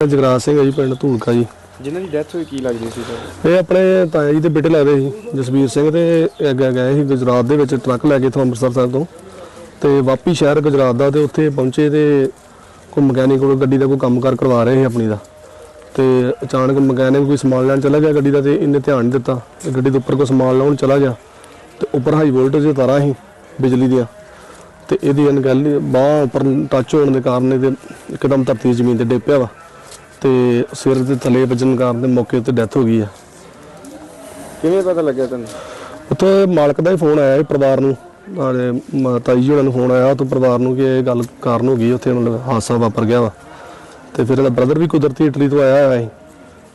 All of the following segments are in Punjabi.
ਜਗਰਾਜ ਸਿੰਘ ਹੈ ਜੀ ਪਿੰਡ ਧੂਲਕਾ ਜੀ। ਜਿਨ੍ਹਾਂ ਦੀ ਡੈਥ ਹੋਈ ਕੀ ਲੱਗਦੀ ਸੀ ਤੁਹਾਨੂੰ ਇਹ ਆਪਣੇ ਤਾਇਆ ਜੀ ਦੇ ਬੇਟੇ ਲੱਗਦੇ ਸੀ ਜਸਵੀਰ ਸਿੰਘ ਤੇ ਇਹ ਅੱਗੇ ਗਏ ਸੀ ਗੁਜਰਾਤ ਦੇ ਵਿੱਚ ਟਰੱਕ ਲੈ ਕੇ ਇੱਥੋਂ ਅੰਮ੍ਰਿਤਸਰ ਸਾਹਿਬ ਤੋਂ। ਤੇ ਵਾਪੀ ਸ਼ਹਿਰ ਗੁਜਰਾਤ ਦਾ ਤੇ ਉੱਥੇ ਪਹੁੰਚੇ ਤੇ ਕੋਈ ਮਕੈਨਿਕ ਕੋਲ ਗੱਡੀ ਦਾ ਕੋਈ ਕੰਮਕਾਰ ਕਰਵਾ ਰਹੇ ਸੀ ਆਪਣੀ ਦਾ। ਤੇ ਅਚਾਨਕ ਮਕੈਨਿਕ ਕੋਈ ਸਮਾਨ ਲੈਣ ਚਲਾ ਗਿਆ ਗੱਡੀ ਦਾ ਤੇ ਇਹਨੇ ਧਿਆਨ ਨਹੀਂ ਦਿੱਤਾ। ਤੇ ਗੱਡੀ ਦੇ ਉੱਪਰ ਕੋਈ ਸਮਾਨ ਲਾਉਣ ਚਲਾ ਗਿਆ। ਤੇ ਉੱਪਰ ਹਾਈ ਵੋਲਟੇਜ ਦੀਆਂ ਤਾਰਾਂ ਸੀ ਬਿਜਲੀ ਦੀਆਂ। ਤੇ ਇਹਦੀ ਅਣਗਹਿਲੀ ਬਾਹ ਉੱਪਰ ਟੱਚ ਹੋਣ ਦੇ ਕਾਰਨ ਇਹਦੇ ਇੱਕਦਮ ਧਰਤੀ ਜ਼ਮੀਨ ਤੇ ਡਿੱਗ ਪਿਆ ਵਾ। ਤੇ ਸਿਰ ਦੇ ਥੱਲੇ ਵੱਜਣ ਕਾਰਨ ਦੇ ਮੌਕੇ ਉੱਤੇ ਡੈਥ ਹੋ ਗਈ ਆ। ਕਿਵੇਂ ਪਤਾ ਲੱਗਿਆ ਤੁਹਾਨੂੰ ਉੱਥੇ ਮਾਲਕ ਦਾ ਹੀ ਫੋਨ ਆਇਆ ਸੀ ਪਰਿਵਾਰ ਨੂੰ। ਨਾਲੇ ਮ- ਤਾਈ ਜੀ ਹੋਣਾ ਨੂੰ ਫੋਨ ਆਇਆ ਤੋਂ ਪਰਿਵਾਰ ਨੂੰ ਕਿ ਇਹ ਗੱਲ ਕਾਰਨ ਹੋ ਗਈ ਉੱਥੇ ਮਤਲਬ ਹਾਦਸਾ ਵਾਪਰ ਗਿਆ ਵਾ। ਤੇ ਫਿਰ ਇਹਦਾ ਬ੍ਰਦਰ ਵੀ ਕੁਦਰਤੀ ਇਟਲੀ ਤੋਂ ਆਇਆ ਹੋਇਆ ਸੀ।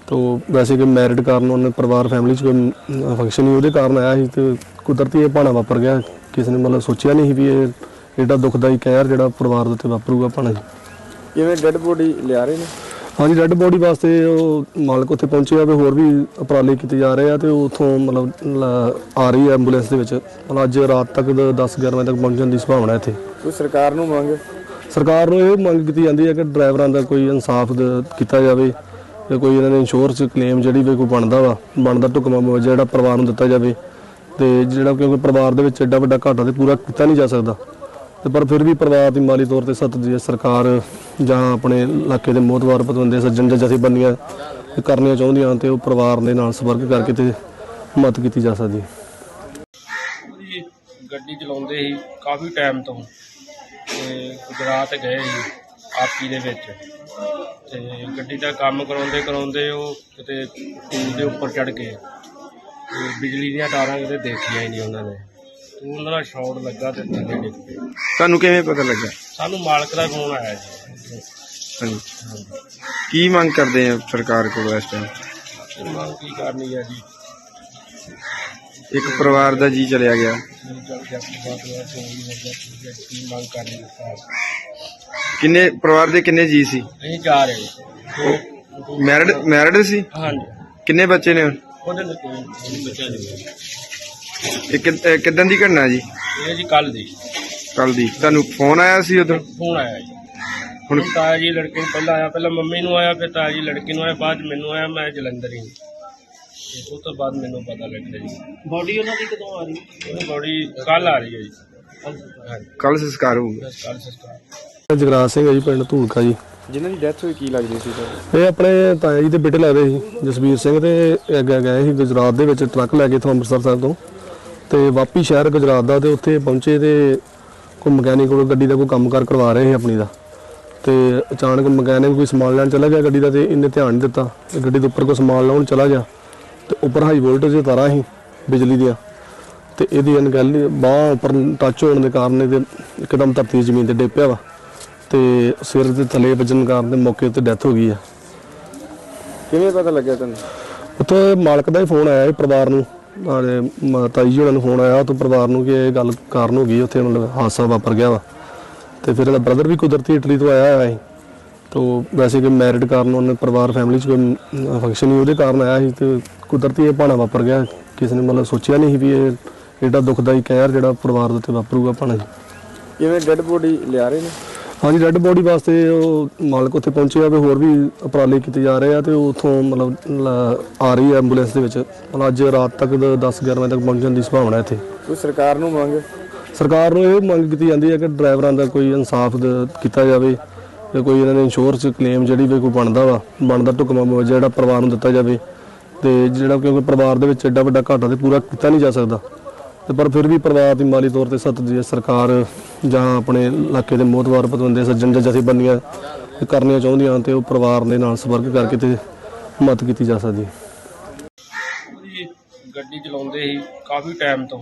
ਤੋਂ ਵੈਸੇ ਕਿ ਮੈਰਿਡ ਕਾਰਨ ਉਹਨੇ ਪਰਿਵਾਰ ਫੈਮਿਲੀ 'ਚ ਕੋਈ ਫੰਕਸ਼ਨ ਹੀ ਉਹਦੇ ਕਾਰਨ ਆਇਆ ਸੀ ਤੇ ਕੁਦਰਤੀ ਇਹ ਭਾਣਾ ਵਾਪਰ ਗਿਆ। ਕਿਸੇ ਨੇ ਮਤਲਬ ਸੋਚਿਆ ਨਹੀਂ ਸੀ ਵੀ ਇਹ ਏਡਾ ਦੁਖਦਾਈ ਕਹਿਰ ਜਿਹੜਾ ਪਰਿਵਾਰ ਦੇ ਉੱਤੇ ਵਾਪਰੂਗਾ ਭਾਣਾ ਜੀ। ਕਿਵੇਂ ਡੈੱਡ ਬੋਡੀ ਲਿਆ ਰਹੇ ਨੇ? ਹਾਂਜੀ ਰੈੱਡ ਬੋਡੀ ਵਾਸਤੇ ਉਹ ਮਾਲਕ ਉੱਥੇ ਪਹੁੰਚੇ ਆ ਵੀ ਹੋਰ ਵੀ ਉਪਰਾਲੇ ਕੀਤੇ ਜਾ ਰਹੇ ਆ ਤੇ ਉਥੋਂ ਮਤਲਬ ਲ- ਆ ਰਹੀ ਹੈ ਐਂਬੂਲੈਂਸ ਦੇ ਵਿੱਚ। ਮਤਲਬ ਅੱਜ ਰਾਤ ਤੱਕ 10 11 ਵਜੇ ਤੱਕ ਪਹੁੰਚਣ ਦੀ ਸੰਭਾਵਨਾ ਹੈ ਇੱਥੇ। ਕੋਈ ਸਰਕਾਰ ਨੂੰ ਮੰਗ? ਸਰਕਾਰ ਨੂੰ ਇਹ ਮੰਗ ਕੀਤੀ ਜਾਂਦੀ ਹੈ ਕਿ ਡਰਾਈਵਰਾਂ ਦਾ ਕੋਈ ਇਨਸਾਫ ਦ- ਕੀਤਾ ਜਾਵੇ ਤੇ ਕੋਈ ਇਹਨਾਂ ਦੇ ਇੰਸ਼ੋਰੈਂਸ ਕਲੇਮ ਜਿਹੜੀ ਵੀ ਕੋਈ ਬਣਦਾ ਵਾ ਬਣਦਾ ਮੁਆਵਜ਼ਾ ਜਿਹੜਾ ਪਰਿਵਾਰ ਨੂੰ ਦਿੱਤਾ ਜਾਵੇ ਤੇ ਜਿਹੜਾ ਕਿਉਂਕਿ ਪਰਿਵਾਰ ਦੇ ਵਿੱਚ ਐਡਾ ਵੱਡਾ ਘਾਟਾ ਤੇ ਪੂਰਾ ਕੀਤਾ ਨਹੀਂ ਜਾ ਸਕਦਾ। ਤੇ ਪਰ ਫਿਰ ਵੀ ਪਰਿਵਾਰ ਦੀ ਮਾਲੀ ਤੌਰ ਤੇ ਸੱਤ ਦੀ ਸਰਕਾਰ ਜਾਂ ਆਪਣੇ ਇਲਾਕੇ ਦੇ ਮੋਹਤਵਾਰ ਪਤਵੰਦੇ ਸੱਜਣ ਜਾਂ ਜਥੇਬੰਦੀਆਂ ਕਰਨੀਆਂ ਚਾਹੁੰਦੀਆਂ ਹਨ ਤੇ ਉਹ ਪਰਿਵਾਰ ਦੇ ਨਾਲ ਸੰਪਰਕ ਕਰਕੇ ਤੇ ਮਦਦ ਕੀਤੀ ਜਾ ਸਕਦੀ ਹੈ। ਗੱਡੀ ਚਲਾਉਂਦੇ ਸੀ ਕਾਫੀ ਟਾਈਮ ਤੋਂ ਤੇ ਗੁਜਰਾਤ ਗਏ ਸੀ ਆਪੀ ਦੇ ਵਿੱਚ ਤੇ ਗੱਡੀ ਦਾ ਕੰਮ ਕਰਾਉਂਦੇ ਕਰਾਉਂਦੇ ਉਹ ਕਿਤੇ ਟੂਲ ਦੇ ਉੱਪਰ ਚੜ ਗਏ ਤੇ ਬਿਜਲੀ ਦੀਆਂ ਤਾਰਾਂ ਕਿਤੇ ਦੇਖੀਆਂ ਹੀ ਨਹੀਂ ਉਹਨਾਂ ਨੇ। ਉਹਨਾਂ ਦਾ ਸ਼ਾਰਟ ਲੱਗਾ ਤੇ ਥੱਲੇ ਡਿੱਗ ਪਏ ਤੁਹਾਨੂੰ ਕਿਵੇਂ ਪਤਾ ਲੱਗਿਆ ਸਾਨੂੰ ਮਾਲਕ ਦਾ ਫੋਨ ਆਇਆ ਜੀ। ਹਾਂਜੀ। ਕੀ ਮੰਗ ਕਰਦੇ ਆ ਸਰਕਾਰ ਕੋਲ ਇਸ ਟਾਈਮ ਤੇ ਮੰਗ ਕੀ ਕਰਨੀ ਹੈ ਜੀ? ਇੱਕ ਪਰਿਵਾਰ ਦਾ ਜੀ ਚਲਿਆ ਗਿਆ। ਕੀ ਚੱਲ ਗਿਆ ਕੀ ਬਾਤ ਹੋਇਆ ਕੋਈ ਨਹੀਂ ਹੋ ਗਿਆ ਠੀਕ ਹੈ, ਕੀ ਮੰਗ ਕਰਨੀ ਹੈ ਸਾਹਿਬ ਕਿੰਨੇ ਪਰਿਵਾਰ ਦੇ ਕਿੰਨੇ ਜੀ ਸੀ? ਅਸੀਂ ਜਾ। ਰਹੇ ਮੈਰਿਡ ਮੈਰਿਡ ਸੀ? ਹਾਂਜੀ। ਕਿੰਨੇ ਬੱਚੇ ਨੇ ਉਹਦੇ ਨਾਲ ਕੋਈ ਬੱਚਾ ਨਹੀਂ। ਇਹ ਕਿ- ਇਹ ਕਿੱਦਣ ਦੀ ਘਟਨਾ ਜੀ? ਇਹ ਜੀ ਕੱਲ ਦੀ। ਕੱਲ ਦੀ। ਤੁਹਾਨੂੰ ਫੋਨ ਆਇਆ ਸੀ ਉਦੋਂ ਫੋਨ ਆਇਆ ਜੀ। ਹੁਣ ਹੁਣ ਤਾਇਆ ਜੀ ਲੜਕੇ ਨੂੰ ਪਹਿਲਾਂ ਆਇਆ ਪਹਿਲਾਂ ਮੰਮੀ ਨੂੰ ਆਇਆ ਫਿਰ ਤਾਇਆ ਜੀ ਲੜਕੇ ਨੂੰ ਆਇਆ ਬਾਅਦ 'ਚ ਮੈਨੂੰ ਆਇਆ ਮੈਂ ਜਲੰਧਰ ਹੀ। ਤੇ ਉਸ ਤੋਂ ਬਾਅਦ ਮੈਨੂੰ ਪਤਾ ਲੱਗਿਆ ਜੀ। ਬੋਡੀ ਉਹਨਾਂ ਦੀ ਕਦੋਂ ਆ ਰਹੀ? ਉਹ ਬੜੀ ਕੱਲ ਆ ਰਹੀ ਹੈ ਜੀ। ਹਾਂਜੀ। ਕੱਲ ਸੰਸਕਾਰ ਹੋਊਗਾ। ਕੱਲ ਸਸਕਾਰ। ਜਗਰਾਜ ਸਿੰਘ ਹੈ ਜੀ ਪਿੰਡ ਧੂਲਕਾ ਜੀ। ਜਿਨ੍ਹਾਂ ਦੀ ਡੈਥ ਹੋਈ ਕੀ ਲੱਗਦੀ ਸੀ ਤੁਹਾਨੂੰ ਇਹ ਆਪਣੇ ਤਾਇਆ ਜੀ ਦੇ ਬੇਟੇ ਲੱਗਦੇ ਸੀ ਜਸਵੀਰ ਸਿੰਘ ਤੇ ਅੱਗੇ ਗਏ ਸੀ ਗੁਜਰਾਤ ਦੇ ਵਿੱਚ ਟਰੱਕ ਲੈ ਕੇ ਇੱਥੋਂ ਅੰਮ੍ਰਿਤਸਰ ਸਾਹਿਬ ਤੋਂ। ਤੇ ਵਾਪੀ ਸ਼ਹਿਰ ਗੁਜਰਾਤ ਦਾ ਤੇ ਉੱਥੇ ਪਹੁੰਚੇ ਤੇ ਕੋਈ ਮਕੈਨਿਕ ਕੋਲ ਗੱਡੀ ਦਾ ਕੋਈ ਕੰਮਕਾਰ ਕਰਵਾ ਰਹੇ ਸੀ ਆਪਣੀ ਦਾ। ਤੇ ਅਚਾਨਕ ਮਕੈਨਿਕ ਕੋਈ ਸਮਾਨ ਲੈਣ ਚਲਾ ਗਿਆ ਗੱਡੀ ਦਾ ਤੇ ਇਹਨੇ ਧਿਆਨ ਨਹੀਂ ਦਿੱਤਾ ਤੇ ਗੱਡੀ ਦੇ ਉੱਪਰ ਕੋਈ ਸਮਾਨ ਲਾਉਣ ਚਲਾ ਗਿਆ। ਤੇ ਉੱਪਰ ਹਾਈ ਵੋਲਟੇਜ ਦੀਆਂ ਤਾਰਾਂ ਸੀ ਬਿਜਲੀ ਦੀਆਂ। ਤੇ ਇਹਦੀ ਅਣਗਹਿਲੀ ਬਾਹ ਉੱਪਰ ਟੱਚ ਹੋਣ ਦੇ ਕਾਰਨ ਇਹਦੇ ਇੱਕਦਮ ਧਰਤੀ ਜ਼ਮੀਨ ਤੇ ਡਿੱਗ ਪਿਆ ਵਾ। ਤੇ ਸਿਰ ਦੇ ਥੱਲੇ ਵੱਜਣ ਕਾਰਨ ਦੇ ਮੌਕੇ ਉੱਤੇ ਡੈਥ ਹੋ ਗਈ ਆ। ਕਿਵੇਂ ਪਤਾ ਲੱਗਿਆ ਤੁਹਾਨੂੰ ਉੱਥੇ ਮਾਲਕ ਦਾ ਹੀ ਫੋਨ ਆਇਆ ਸੀ ਪਰਿਵਾਰ ਨੂੰ। ਨਾਲੇ ਮ- ਜੀ ਹੋਣਾ ਨੂੰ ਫੋਨ ਆਇਆ ਤੋਂ ਪਰਿਵਾਰ ਨੂੰ ਕਿ ਇਹ ਗੱਲ ਕਾਰਨ ਹੋ ਗਈ, ਉੱਥੇ ਮਤਲਬ ਹਾਦਸਾ ਵਾਪਰ ਗਿਆ ਵਾ। ਤੇ ਫਿਰ ਇਹਦਾ ਬ੍ਰਦਰ ਵੀ ਕੁਦਰਤੀ ਇਟਲੀ ਤੋਂ ਆਇਆ ਹੋਇਆ ਸੀ। ਤੋਂ ਵੈਸੇ ਕਿ ਮੈਰਿਡ ਕਾਰਨ ਉਹਨੇ ਪਰਿਵਾਰ ਫੈਮਿਲੀ 'ਚ ਕੋਈ ਫੰਕਸ਼ਨ ਹੀ ਉਹਦੇ ਕਾਰਨ ਆਇਆ ਸੀ ਤੇ ਕੁਦਰਤੀ ਇਹ ਭਾਣਾ ਵਾਪਰ ਗਿਆ। ਕਿਸੇ ਨੇ ਮਤਲਬ ਸੋਚਿਆ ਨਹੀਂ ਸੀ ਵੀ ਇਹ ਏਡਾ ਦੁਖਦਾਈ ਕਹਿਰ ਜਿਹੜਾ ਪਰਿਵਾਰ ਦੇ ਉੱਤੇ ਵਾਪਰੂਗਾ ਭਾਣਾ ਜੀ। ਕਿਵੇਂ ਡੈੱਡ ਬੋਡੀ ਲਿਆ ਰਹੇ ਨੇ। ਹਾਂਜੀ ਰੈੱਡ ਬੋਡੀ ਵਾਸਤੇ ਉਹ ਮਾਲਕ ਉੱਥੇ ਪਹੁੰਚੇ ਆ ਵੀ ਹੋਰ ਵੀ ਉਪਰਾਲੇ ਕੀਤੇ ਜਾ ਰਹੇ ਆ ਤੇ ਉਥੋਂ ਮਤਲਬ ਆ ਰਹੀ ਹੈ ਐਂਬੂਲੈਂਸ ਦੇ ਵਿੱਚ। ਮਤਲਬ ਅੱਜ ਰਾਤ ਤੱਕ 10 11 ਵਜੇ ਤੱਕ ਪਹੁੰਚਣ ਦੀ ਸੰਭਾਵਨਾ ਹੈ ਇੱਥੇ। ਕੋਈ ਸਰਕਾਰ ਨੂੰ ਮੰਗ? ਸਰਕਾਰ ਨੂੰ ਇਹ ਮੰਗ ਕੀਤੀ ਜਾਂਦੀ ਹੈ ਕਿ ਡਰਾਈਵਰਾਂ ਦਾ ਕੋਈ ਇਨਸਾਫ ਕੀਤਾ ਜਾਵੇ ਤੇ ਕੋਈ ਇਹਨਾਂ ਦੇ ਇੰਸ਼ੋਰੈਂਸ ਕਲੇਮ ਜਿਹੜੀ ਵੀ ਕੋਈ ਬਣਦਾ ਵਾ ਬਣਦਾ ਮੁਆਵਜ਼ਾ ਜਿਹੜਾ ਪਰਿਵਾਰ ਨੂੰ ਦਿੱਤਾ ਜਾਵੇ। ਤੇ ਜਿਹੜਾ ਕਿਉਂਕਿ ਪਰਿਵਾਰ ਦੇ ਵਿੱਚ ਐਡਾ ਵੱਡਾ ਘਾਟਾ ਤੇ ਪੂਰਾ ਕੀਤਾ ਨਹੀਂ ਜਾ ਸਕਦਾ। ਤੇ ਪਰ ਫਿਰ ਵੀ ਪਰਿਵਾਰ ਦੀ ਮਾਲੀ ਤੌਰ ਤੇ ਸੱਤ ਦੀ ਸਰਕਾਰ ਜਾਂ ਆਪਣੇ ਇਲਾਕੇ ਦੇ ਮੋਹਤਵਾਰ ਪਤਵੰਦੇ ਸੱਜਣ ਜਾਂ ਜਥੇਬੰਦੀਆਂ ਇਹ ਕਰਨੀਆਂ ਚਾਹੁੰਦੀਆਂ ਤੇ ਉਹ ਪਰਿਵਾਰ ਦੇ ਨਾਲ ਸੰਪਰਕ ਕਰਕੇ ਤੇ ਮਦਦ ਕੀਤੀ ਜਾ ਸਕਦੀ ਹੈ। ਜੀ, ਗੱਡੀ ਚਲਾਉਂਦੇ ਸੀ ਕਾਫੀ ਟਾਈਮ ਤੋਂ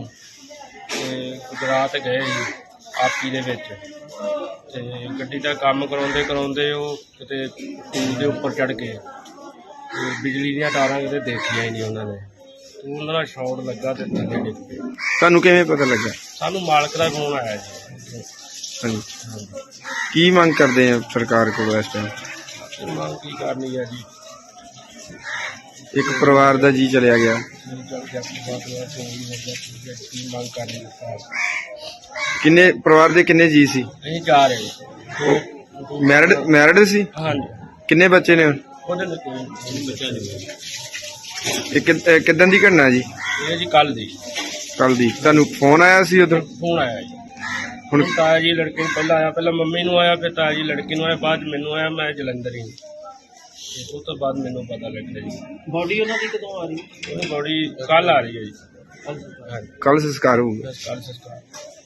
ਤੇ ਗੁਜਰਾਤ ਗਏ ਸੀ ਆਪੀ ਦੇ ਵਿੱਚ। ਤੇ ਗੱਡੀ ਦਾ ਕੰਮ ਕਰਾਉਂਦੇ ਕਰਾਉਂਦੇ ਉਹ ਕਿਤੇ ਟੂਲ ਦੇ ਉੱਪਰ ਚੜ ਗਏ। ਤੇ ਬਿਜਲੀ ਦੀਆਂ ਤਾਰਾਂ ਕਿਤੇ ਦੇਖੀਆਂ ਹੀ ਨਹੀਂ ਉਹਨਾਂ ਨੇ। ਉਹਨਾਂ ਦਾ ਸ਼ਾਰਟ ਲੱਗਾ ਤੇ ਥੱਲੇ ਡਿੱਗ ਪਏ। ਤੁਹਾਨੂੰ ਕਿਵੇਂ ਪਤਾ ਲੱਗਿਆ ਸਾਨੂੰ ਮਾਲਕ ਦਾ ਫੋਨ ਆਇਆ ਜੀ। ਹਾਂਜੀ। ਕੀ ਮੰਗ ਕਰਦੇ ਆ ਸਰਕਾਰ ਕੋਲ ਇਸ ਟਾਈਮ ਮੰਗ ਕੀ ਕਰਨੀ ਹੈ ਜੀ? ਇੱਕ ਪਰਿਵਾਰ ਦਾ ਜੀ ਚਲਿਆ ਗਿਆ। ਕੀ ਚੱਲ ਗਿਆ ਕੀ ਬਾਤ ਹੋਇਆ ਕੋਈ ਨਹੀਂ ਹੋ ਗਿਆ ਠੀਕ ਹੈ, ਕੀ ਮੰਗ ਕਰਨੀ ਹੈ ਸਾਹਿਬ ਕਿੰਨੇ ਪਰਿਵਾਰ ਦੇ ਕਿੰਨੇ ਜੀ ਸੀ? ਅਸੀਂ ਜਾ। ਰਹੇ ਹਾਂ। ਮੈਰਿਡ ਮੈਰਿਡ ਸੀ? ਹਾਂਜੀ। ਕਿੰਨੇ ਬੱਚੇ ਨੇ ਉਹਦੇ ਨਾਲ ਕੋਈ ਬੱਚਾ ਨਹੀਂ ਇਹ ਕਿ- ਇਹ ਕਿੱਦਾਂ ਦੀ ਘਟਨਾ ਜੀ? ਇਹ ਜੀ ਕੱਲ ਦੀ। ਕੱਲ ਦੀ। ਤੁਹਾਨੂੰ ਫੋਨ ਆਇਆ ਸੀ ਉਧਰ ਫੋਨ ਆਇਆ ਜੀ। ਹੁਣ ਹੁਣ ਤਾਇਆ ਜੀ ਲੜਕੇ ਨੂੰ ਪਹਿਲਾਂ ਆਇਆ ਪਹਿਲਾਂ ਮੰਮੀ ਨੂੰ ਆਇਆ ਫਿਰ ਤਾਇਆ ਜੀ ਲੜਕੇ ਨੂੰ ਆਇਆ ਬਾਅਦ 'ਚ ਮੈਨੂੰ ਆਇਆ ਮੈਂ ਜਲੰਧਰ ਹੀ। ਤੇ ਉਸ ਤੋਂ ਬਾਅਦ ਮੈਨੂੰ ਪਤਾ ਲੱਗਿਆ ਜੀ। ਬਾਡੀ ਉਹਨਾਂ ਦੀ ਕਦੋਂ ਆ ਰਹੀ? ਉਹਦੀ ਬੋਡੀ ਕੱਲ ਆ ਰਹੀ ਹੈ ਜੀ। ਹਾਂਜੀ ਕੱਲ ਸੰਸਕਾਰ ਹੋਊਗਾ। ਕੱਲ ਸੰਸਕਾਰ।